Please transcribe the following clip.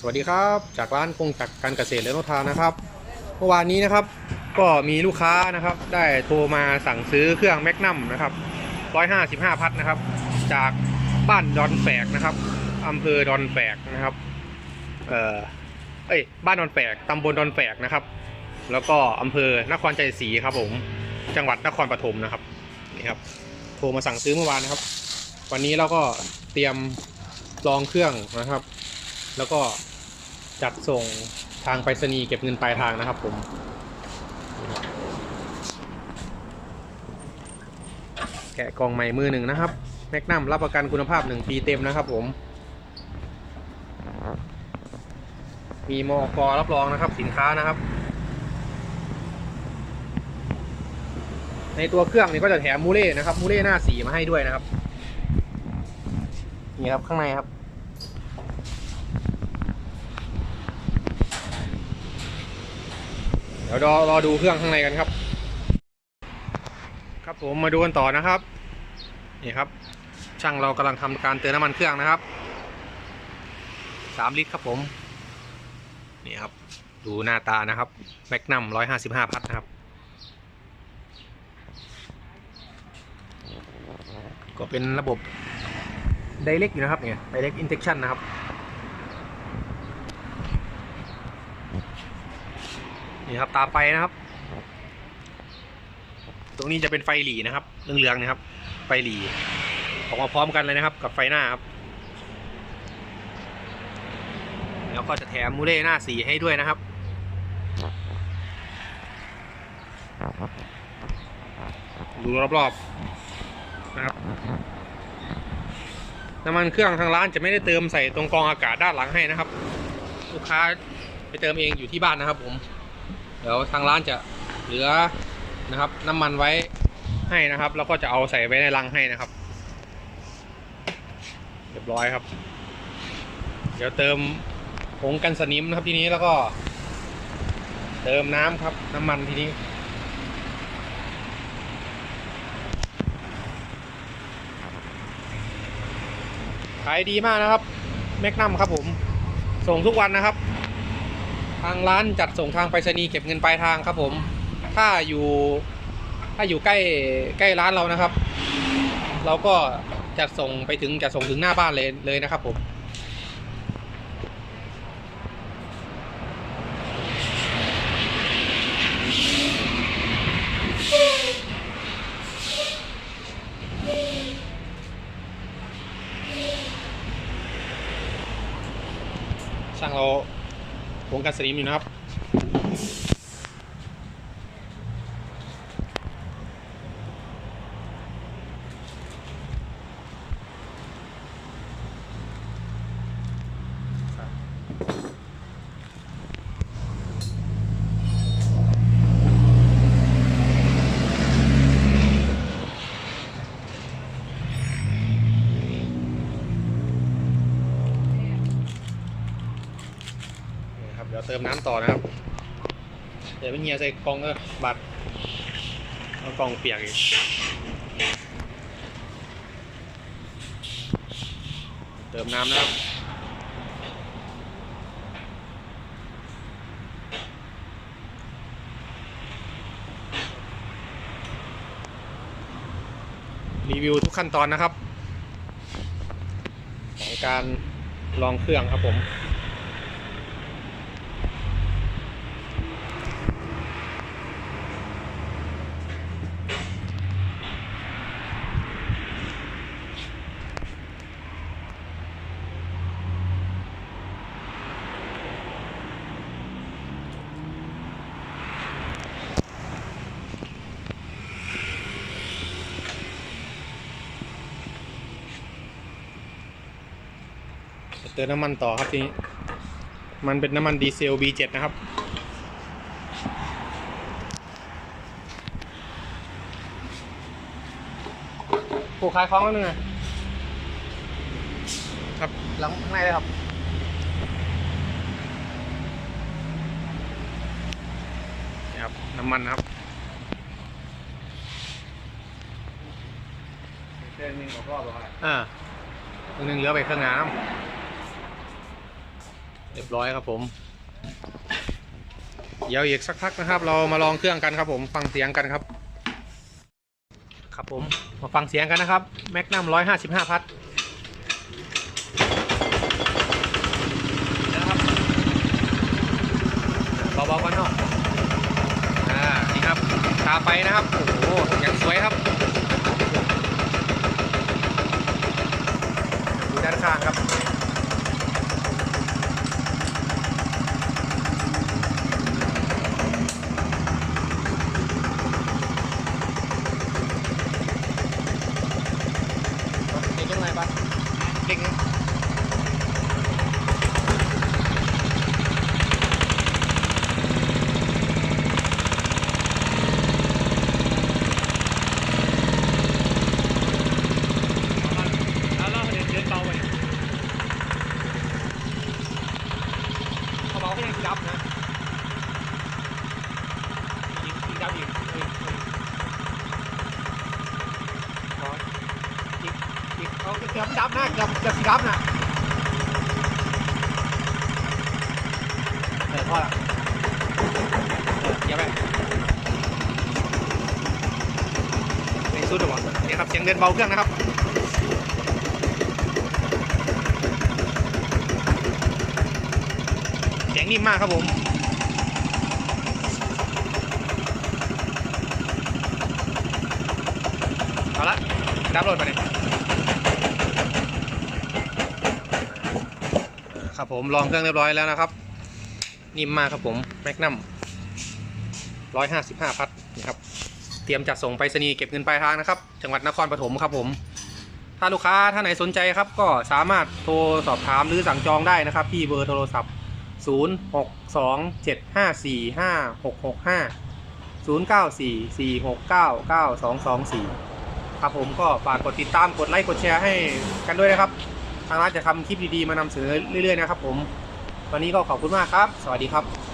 สวัสดีครับ จากร้านคงจักการเกษตรและนทานะครับ เมื่อวานนี้นะครับก็มีลูกค้านะครับ ได้โทรมาสั่งซื้อเครื่องแมกนัมนะครับ155 พัดนะครับ จากบ้านดอนแฝกนะครับอำเภอดอนแฝกนะครับเอ่อเอ้ยบ้านดอนแฝกตำบลดอนแฝกนะครับ แล้วก็อำเภอนครใจศรีครับผมจังหวัดนครปฐมนะครับนี่ครับโทรมาสั่งซื้อเมื่อวานนะครับ วันนี้เราก็เตรียมลองเครื่องนะครับ แล้วก็จัดส่งทางไปรษณีย์เก็บเงินปลายทางนะครับผมแกะกล่องใหม่มือหนึ่งนะครับแมกนัมรับประกันคุณภาพ1ปีเต็มนะครับผม มีมอกรับรองนะครับสินค้านะครับ ในตัวเครื่องนี่ก็จะแถมมูเล่นะครับมูเล่หน้าสีมาให้ด้วยนะครับ นี่ครับข้างในครับ ดี๋ยวรอรอดูเครื่องข้างในกันครับ ครับผมมาดูกันต่อนะครับ นี่ครับ ช่างเรากำลังทำการเติมน้ำมันเครื่องนะครับสามลิตรครับผม นี่ครับ ดูหน้าตานะครับแมกนัมร้อยห้าสิบห้าพัดนะครับ ก็เป็นระบบ Direct อยู่นะครับเนี่ย Direct Injection นะครับ นี่ครับตาไปนะครับ ตรงนี้จะเป็นไฟหลีนะครับเหลืองๆนะครับ ไฟหลีออกมาพร้อมกันเลยนะครับ กับไฟหน้าครับ แล้วก็จะแถมมูเล่หน้าสีให้ด้วยนะครับดูรอบๆนะครับน้ำมันเครื่องทางร้านจะไม่ได้เติมใส่ตรงกรองอากาศด้านหลังให้นะครับ ลูกค้าไปเติมเองอยู่ที่บ้านนะครับผม ดี๋ยวทางร้านจะเหลือนะครับ น้ำมันไว้ให้นะครับ แล้วก็จะเอาใส่ไว้ในรังให้นะครับ เรียบร้อยครับ เดี๋ยวเติมผงกันสนิมนะครับทีนี้แล้วก็ เติมน้ำครับ น้ำมันทีนี้ขายดีมากนะครับ แมกนัมครับผม ส่งทุกวันนะครับางร้านจัดส่งทางไปรษณีย์เก็บเงินปลายทางครับผม ถ้าอยู่ถ้าอยู่ใกล้ใกล้ร้านเรานะครับ เราก็จะส่งไปถึงจะส่งถึงหน้าบ้านเลยเลยนะครับผมช่างเรา วงการสตรีมอยู่นะครับ ดี๋ยวเติมน้ำต่อนะครับ เดี๋ยวไม่เงียใส่กล่องเออบัตรเอากล่องเปียกอีกเติมน้ำนะครับรีวิวทุกขั้นตอนนะครับ ของการลองเครื่องครับผม เติมน้ำมันต่อครับทีนี้ มันเป็นน้ำมันดีเซล B7 นะครับ ผูกคลายคล้องแล้วนึงไงครับ หลังข้างในเลยครับนี่ครับ น้ำมันนะครับเส้นหนึงรอบๆเลยอ่าตัวหนึงเหลือไปเครื่องน้ำ เรียบร้อยครับผม เดี๋ยวอีกสักพักนะครับ เรามาลองเครื่องกันครับผมฟังเสียงกันครับ ครับผมมาฟังเสียงกันนะครับแมกนัมร้อยห้าสิบห้าพัทนะครับเบาๆก่อนเนาะอ่านี่ครับตาไปนะครับโอ้โหยังสวยครับดูด้านข้างครับ เด็กยังไงบ้างเด็กแล้วเราเดินเดินเบาไปเขาเบาก็ยังจับนะยิงยิงจับยิงเฮ้ยเฮ้ยขอ อีกอี กือบดับนะเกือบเกือบสิดับนะเออพอละเออย่าไปเพลงสุดหรอวะนี่ยครับเสียงเดินเบาเครื่องนะครับเสียงนิ่มมากครับผมเอาละดับโหลดไปเลย ครับผมลองเครื่องเรียบร้อยแล้วนะครับ นิ่มมากครับผมแมกนัมร้อยห้าสิบห้าพัทนี่ครับเตรียมจัดส่งไปรษณีย์เก็บเงินปลายทางนะครับ จังหวัดนครปฐมครับผม ถ้าลูกค้าท่านไหนสนใจครับ ก็สามารถโทรสอบถามหรือสั่งจองได้นะครับ ที่เบอร์โทรศัพท์ 0 6 2 7 5 4 5 6 6 5 0 9 4 4 6 9 9 2 2 4 ครับผมก็ฝากกดติดตามกดไลค์กดแชร์ให้กันด้วยนะครับ ทางร้านจะทำคลิปดีๆมานำเสนอเรื่อยๆนะครับผม วันนี้ก็ขอบคุณมากครับ สวัสดีครับ